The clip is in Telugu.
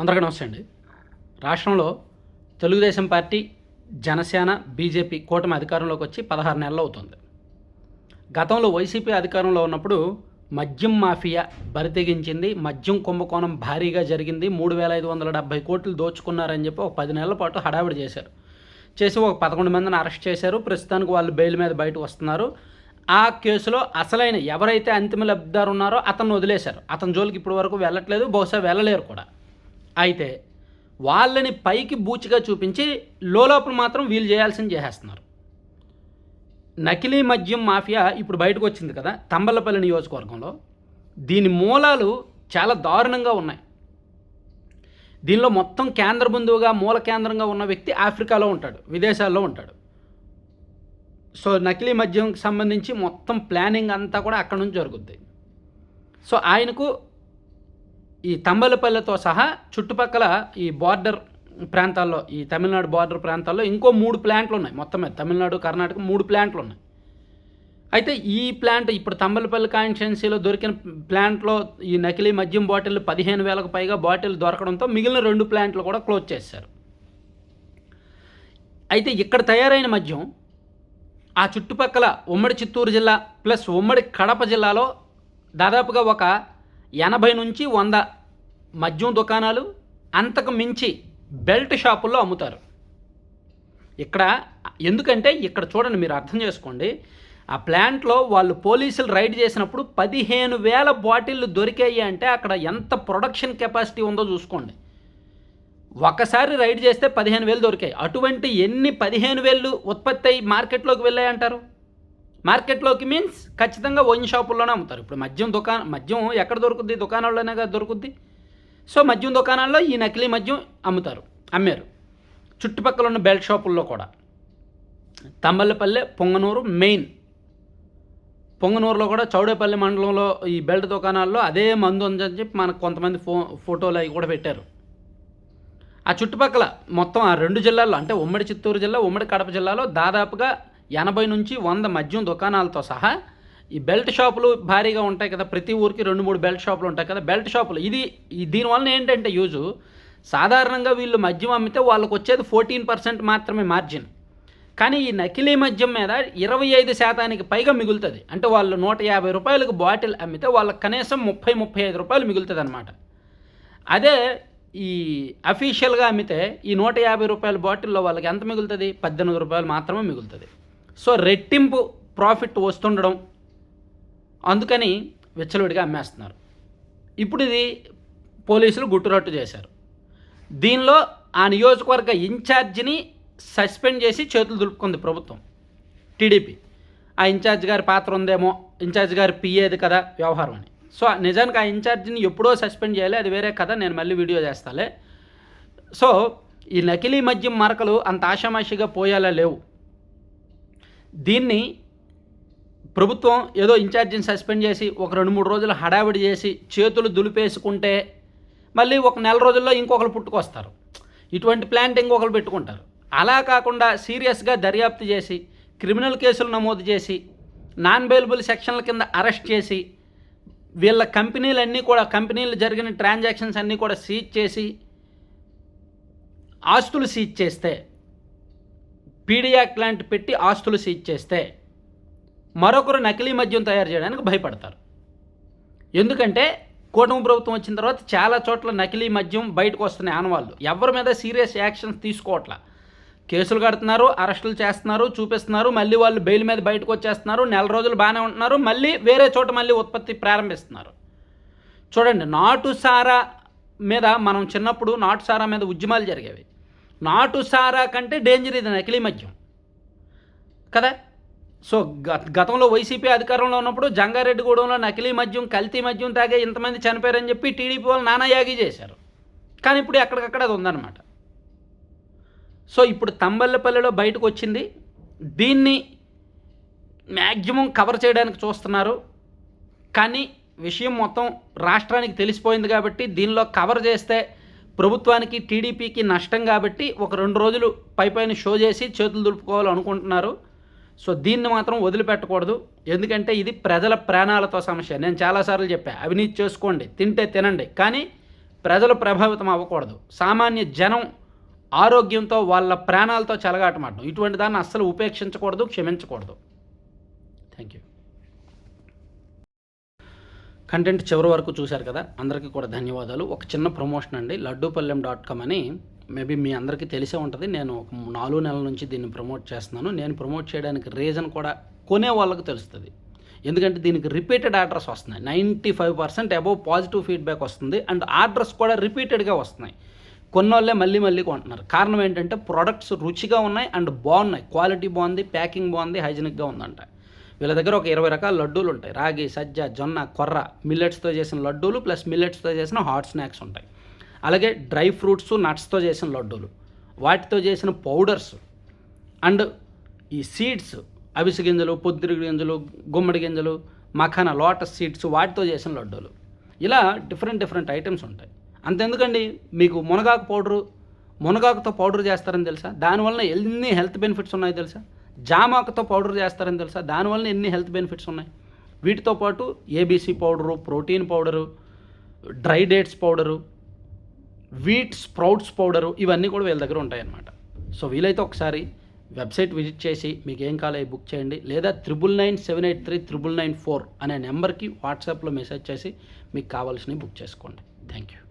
అందరికీ నమస్తే అండి. రాష్ట్రంలో తెలుగుదేశం పార్టీ జనసేన బీజేపీ కూటమి అధికారంలోకి వచ్చి పదహారు నెలలు అవుతుంది. గతంలో వైసీపీ అధికారంలో ఉన్నప్పుడు మద్యం మాఫియా బరితెగించింది మద్యం కుంభకోణం భారీగా జరిగింది మూడు వేల ఐదు వందల డెబ్బై కోట్లు దోచుకున్నారని చెప్పి ఒక పది నెలల పాటు హడావిడి చేశారు. చేసి ఒక పదకొండు మందిని అరెస్ట్ చేశారు ప్రస్తుతానికి వాళ్ళు బెయిల్ మీద బయటకు వస్తున్నారు. ఆ కేసులో అసలైన ఎవరైతే అంతిమ లబ్ధిదారు ఉన్నారో అతను వదిలేశారు. అతని జోలికి ఇప్పటి వరకు వెళ్ళట్లేదు బహుశా వెళ్ళలేరు కూడా. అయితే వాళ్ళని పైకి బూచిగా చూపించి లోపల మాత్రం వీళ్ళు చేయాల్సింది చేసేస్తున్నారు. నకిలీ మద్యం మాఫియా ఇప్పుడు బయటకు వచ్చింది కదా తంబలపల్లి నియోజకవర్గంలో. దీని మూలాలు చాలా దారుణంగా ఉన్నాయి. దీనిలో మొత్తం కేంద్ర బిందువుగా మూల కేంద్రంగా ఉన్న వ్యక్తి ఆఫ్రికాలో ఉంటాడు విదేశాల్లో ఉంటాడు. సో నకిలీ మద్యంకి సంబంధించి మొత్తం ప్లానింగ్ అంతా కూడా అక్కడ నుంచి జరుగుద్ది. సో ఆయనకు ఈ తంబలపల్లెతో సహా చుట్టుపక్కల ఈ బార్డర్ ప్రాంతాల్లో ఈ తమిళనాడు బార్డర్ ప్రాంతాల్లో ఇంకో మూడు ప్లాంట్లు ఉన్నాయి. మొత్తం మీద తమిళనాడు కర్ణాటక మూడు ప్లాంట్లు ఉన్నాయి. అయితే ఈ ప్లాంట్ ఇప్పుడు తంబలపల్లి కాన్స్టిట్యున్సీలో దొరికిన ప్లాంట్లో ఈ నకిలీ మద్యం బాటిల్ పదిహేను వేలకు పైగా బాటిల్ దొరకడంతో మిగిలిన రెండు ప్లాంట్లు కూడా క్లోజ్ చేశారు. అయితే ఇక్కడ తయారైన మద్యం ఆ చుట్టుపక్కల ఉమ్మడి చిత్తూరు జిల్లా ప్లస్ ఉమ్మడి కడప జిల్లాలో దాదాపుగా ఒక ఎనభై నుంచి వంద మద్యం దుకాణాలు అంతకు మించి బెల్ట్ షాపుల్లో అమ్ముతారు. ఇక్కడ ఎందుకంటే ఇక్కడ చూడండి మీరు అర్థం చేసుకోండి ఆ ప్లాంట్లో వాళ్ళు పోలీసులు రైడ్ చేసినప్పుడు పదిహేను వేల బాటిళ్ళు దొరికాయి అంటే అక్కడ ఎంత ప్రొడక్షన్ కెపాసిటీ ఉందో చూసుకోండి. ఒకసారి రైడ్ చేస్తే పదిహేను వేలు దొరికాయి. అటువంటి ఎన్ని పదిహేను వేలు ఉత్పత్తి అయ్యి మార్కెట్లోకి వెళ్ళాయి అంటారు? మార్కెట్లోకి మీన్స్ ఖచ్చితంగా వైన్ షాపుల్లోనే అమ్ముతారు. ఇప్పుడు మద్యం దుకాణం మద్యం ఎక్కడ దొరుకుద్ది? దుకాణాల్లోనే కదా దొరుకుద్ది? సో మద్యం దుకాణాల్లో ఈ నకిలీ మద్యం అమ్ముతారు అమ్మారు. చుట్టుపక్కల ఉన్న బెల్ట్ షాపుల్లో కూడా. తంబల్లపల్లె పొంగనూరు మెయిన్ పొంగనూరులో కూడా చౌడేపల్లి మండలంలో ఈ బెల్ట్ దుకాణాల్లో అదే మందు ఉందని చెప్పి మనకు కొంతమంది ఫో ఫోటోలు అవి కూడా పెట్టారు. ఆ చుట్టుపక్కల మొత్తం ఆ రెండు జిల్లాల్లో అంటే ఉమ్మడి చిత్తూరు జిల్లా ఉమ్మడి కడప జిల్లాలో దాదాపుగా ఎనభై నుంచి వంద మద్యం దుకాణాలతో సహా ఈ బెల్ట్ షాపులు భారీగా ఉంటాయి కదా. ప్రతి ఊరికి రెండు మూడు బెల్ట్ షాపులు ఉంటాయి కదా. బెల్ట్ షాపులు. ఇది దీనివల్ల ఏంటంటే యూజు సాధారణంగా వీళ్ళు మద్యం అమ్మితే వాళ్ళకు వచ్చేది ఫోర్టీన్ పర్సెంట్ మాత్రమే మార్జిన్. కానీ ఈ నకిలీ మద్యం మీద ఇరవై ఐదు శాతానికి పైగా మిగులుతుంది. అంటే వాళ్ళు నూట యాభై రూపాయలకు బాటిల్ అమ్మితే వాళ్ళకి కనీసం ముప్పై ముప్పై ఐదు రూపాయలు మిగులుతుంది అనమాట అదే ఈ అఫీషియల్గా అమ్మితే ఈ నూట యాభై రూపాయల బాటిల్లో వాళ్ళకి ఎంత మిగులుతుంది? పద్దెనిమిది రూపాయలు మాత్రమే మిగులుతుంది. సో రెట్టింపు ప్రాఫిట్ వస్తుండడం అందుకని విచ్చలవిడిగా అమ్మేస్తున్నారు. ఇప్పుడు ఇది పోలీసులు గుట్టురట్టు చేశారు. దీనిలో ఆ నియోజకవర్గ ఇన్ఛార్జిని సస్పెండ్ చేసి చేతులు దులుపుకుంది ప్రభుత్వం టీడీపీ. ఆ ఇన్ఛార్జ్ గారి పాత్ర ఉందేమో ఇన్ఛార్జ్ గారి పిఏది కదా వ్యవహారం అని. సో నిజానికి ఆ ఇన్ఛార్జిని ఎప్పుడో సస్పెండ్ చేయాలి అది వేరే కదా నేను మళ్ళీ వీడియో చేస్తాలే. సో ఈ నకిలీ మద్యం మరకలు అంత ఆషామాషిగా పోయేలా లేవు. దీన్ని ప్రభుత్వం ఏదో ఇన్ఛార్జిని సస్పెండ్ చేసి ఒక రెండు మూడు రోజులు హడావిడి చేసి చేతులు దులిపేసుకుంటే మళ్ళీ ఒక నెల రోజుల్లో ఇంకొకరు పుట్టుకొస్తారు. ఇటువంటి ప్లాంట్ ఇంకొకరు పెట్టుకుంటారు. అలా కాకుండా సీరియస్గా దర్యాప్తు చేసి క్రిమినల్ కేసులు నమోదు చేసి నాన్ బెయిలబుల్ సెక్షన్ల కింద అరెస్ట్ చేసి వీళ్ళ కంపెనీలన్నీ కూడా కంపెనీలు జరిగిన ట్రాన్సాక్షన్స్ అన్నీ కూడా సీజ్ చేసి ఆస్తులు సీజ్ చేస్తే పీడియాక్ లాంటి పెట్టి ఆస్తులు సీజ్ చేస్తే మరొకరు నకిలీ మద్యం తయారు చేయడానికి భయపడతారు. ఎందుకంటే కూటమి ప్రభుత్వం వచ్చిన తర్వాత చాలా చోట్ల నకిలీ మద్యం బయటకు వస్తున్నాయి ఆనవాళ్ళు ఎవరి మీద సీరియస్ యాక్షన్స్ తీసుకోవట్లా? కేసులు కడుతున్నారు అరెస్టులు చేస్తున్నారు చూపిస్తున్నారు మళ్ళీ వాళ్ళు బెయిల్ మీద బయటకు వచ్చేస్తున్నారు నెల రోజులు బాగానే ఉంటున్నారు మళ్ళీ వేరే చోట మళ్ళీ ఉత్పత్తి ప్రారంభిస్తున్నారు. చూడండి నాటు సారా మీద మనం చిన్నప్పుడు నాటు సారా మీద ఉద్యమాలు జరిగేవి. నాటు సారా కంటే డేంజర్ ఇది నకిలీ మద్యం కదా? సో గ- గతంలో వైసీపీ అధికారంలో ఉన్నప్పుడు జంగారెడ్డిగూడెంలో నకిలీ మద్యం కల్తీ మద్యం తాగే ఇంతమంది చనిపోయారని చెప్పి టీడీపీ వాళ్ళు నానాయాగి చేశారు. కానీ ఇప్పుడు ఎక్కడికక్కడ అది ఉందన్నమాట. సో ఇప్పుడు తంబల్లపల్లిలో బయటకు వచ్చింది. దీన్ని మ్యాక్సిమం కవర్ చేయడానికి చూస్తున్నారు. కానీ విషయం మొత్తం రాష్ట్రానికి తెలిసిపోయింది కాబట్టి దీనిలో కవర్ చేస్తే ప్రభుత్వానికి టీడీపీకి నష్టం కాబట్టి ఒక రెండు రోజులు పై పైన షో చేసి చేతులు దులుపుకోవాలనుకుంటున్నారు సో దీన్ని మాత్రం వదిలిపెట్టకూడదు. ఎందుకంటే ఇది ప్రజల ప్రాణాలతో సమస్య. నేను చాలాసార్లు చెప్పా అవినీతి చేసుకోండి తింటే తినండి. కానీ ప్రజలు ప్రభావితం అవ్వకూడదు. సామాన్య జనం ఆరోగ్యంతో వాళ్ళ ప్రాణాలతో చెలగాటమాడడం ఇటువంటి దాన్ని అస్సలు ఉపేక్షించకూడదు క్షమించకూడదు. థ్యాంక్ యూ కంటెంట్ చివరి వరకు చూశారు కదా అందరికీ కూడా ధన్యవాదాలు. ఒక చిన్న ప్రమోషన్ అండి. లడ్డూపల్లెం డాట్ కామ్ అని మేబీ మీ అందరికీ తెలిసే ఉంటుంది. నేను ఒక నాలుగు నెలల నుంచి దీన్ని ప్రమోట్ చేస్తున్నాను. నేను ప్రమోట్ చేయడానికి రీజన్ కూడా కొనే వాళ్ళకు తెలుస్తుంది. ఎందుకంటే దీనికి రిపీటెడ్ ఆర్డర్స్ వస్తున్నాయి. Ninety five percent above positive feedback వస్తుంది. అండ్ ఆర్డర్స్ కూడా రిపీటెడ్గా వస్తున్నాయి. కొన్నోళ్ళే మళ్ళీ మళ్ళీ కొంటున్నారు. కారణం ఏంటంటే ప్రొడక్ట్స్ రుచిగా ఉన్నాయి అండ్ బాగున్నాయి. క్వాలిటీ బాగుంది ప్యాకింగ్ బాగుంది హైజీనిక్గా ఉందంట. వీళ్ళ దగ్గర ఒక ఇరవై రకాల లడ్డూలు ఉంటాయి. రాగి సజ్జ జొన్న కొర్ర మిల్లెట్స్తో చేసిన లడ్డూలు ప్లస్ మిల్లెట్స్తో చేసిన హాట్ స్నాక్స్ ఉంటాయి. అలాగే డ్రై ఫ్రూట్స్ నట్స్తో చేసిన లడ్డూలు. వాటితో చేసిన పౌడర్స్ అండ్ ఈ సీడ్స్ అవిసె గింజలు పొద్దురి గింజలు గుమ్మడి గింజలు మఖాన లోటస్ సీడ్స్ వాటితో చేసిన లడ్డూలు. ఇలా డిఫరెంట్ డిఫరెంట్ ఐటమ్స్ ఉంటాయి. అంతెందుకండి? మీకు మునగాకు పౌడరు మునగాకుతో పౌడర్ చేస్తారని తెలుసా? దానివల్ల ఎన్ని హెల్త్ బెనిఫిట్స్ ఉన్నాయో తెలుసా? జామాకతో పౌడర్ చేస్తారని తెలుసా? దానివల్ల ఎన్ని హెల్త్ బెనిఫిట్స్ ఉన్నాయి? వీటితో పాటు ABC powder protein powder dry dates powder wheat sprouts powder ఇవన్నీ కూడా వీళ్ళ దగ్గర ఉంటాయన్నమాట. సో వీలైతే ఒకసారి వెబ్సైట్ విజిట్ చేసి మీకు ఏం కావాలి బుక్ చేయండి. లేదా triple nine seven eight three triple nine four అనే నెంబర్కి వాట్సాప్లో మెసేజ్ చేసి మీకు కావాల్సినవి బుక్ చేసుకోండి. Thank you.